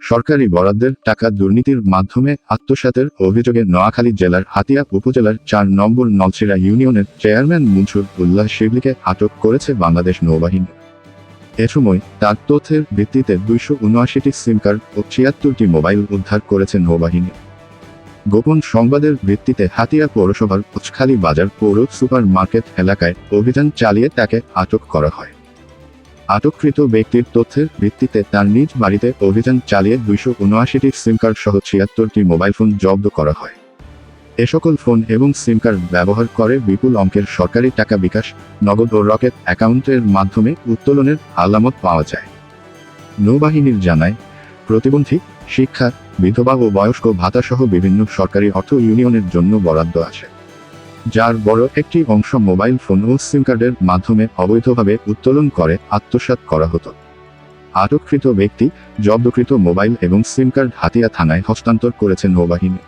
সরকারি বরাদ্দের টাকা দুর্নীতির মাধ্যমে আত্মসাতের অভিযোগে নোয়াখালী জেলার হাতিয়া উপজেলার চার নম্বর নলছিরা ইউনিয়নের চেয়ারম্যান মুনসুর উল্লাহ শিবলিকে আটক করেছে বাংলাদেশ নৌবাহিনী। এ সময় তার তথ্যের ভিত্তিতে দুইশো উনআশিটি সিম কার্ড ও ছিয়াত্তরটি মোবাইল উদ্ধার করেছে নৌবাহিনী। গোপন সংবাদের ভিত্তিতে হাতিয়া পৌরসভার উচখালী বাজার পৌর সুপার মার্কেট এলাকায় অভিযান চালিয়ে তাকে আটক করা হয়। আটককৃত ব্যক্তির তথ্যের ভিত্তিতে তার নিজ বাড়িতে অভিযান চালিয়ে দুইশো উনআশিটি সিম কার্ড সহ ছিয়াত্তরটি মোবাইল ফোন জব্দ করা হয়। এ সকল ফোন এবং সিম কার্ড ব্যবহার করে বিপুল অঙ্কের সরকারি টাকা বিকাশ, নগদ ও রকেট অ্যাকাউন্টের মাধ্যমে উত্তোলনের আলামত পাওয়া যায়। নৌবাহিনীর জানায়, প্রতিবন্ধী, শিক্ষা, বিধবা ও বয়স্ক ভাতাসহ বিভিন্ন সরকারি অর্থ ইউনিয়নের জন্য বরাদ্দ আছে। যার বড় একটি অংশ মোবাইল ফোন ও সিম কার্ডের মাধ্যমে অবৈধভাবে উত্তোলন করে আত্মসাত করা হতো। আটককৃত ব্যক্তি, জব্দকৃত মোবাইল এবং সিম কার্ড হাতিয়া থানায় হস্তান্তর করেছে নৌবাহিনী।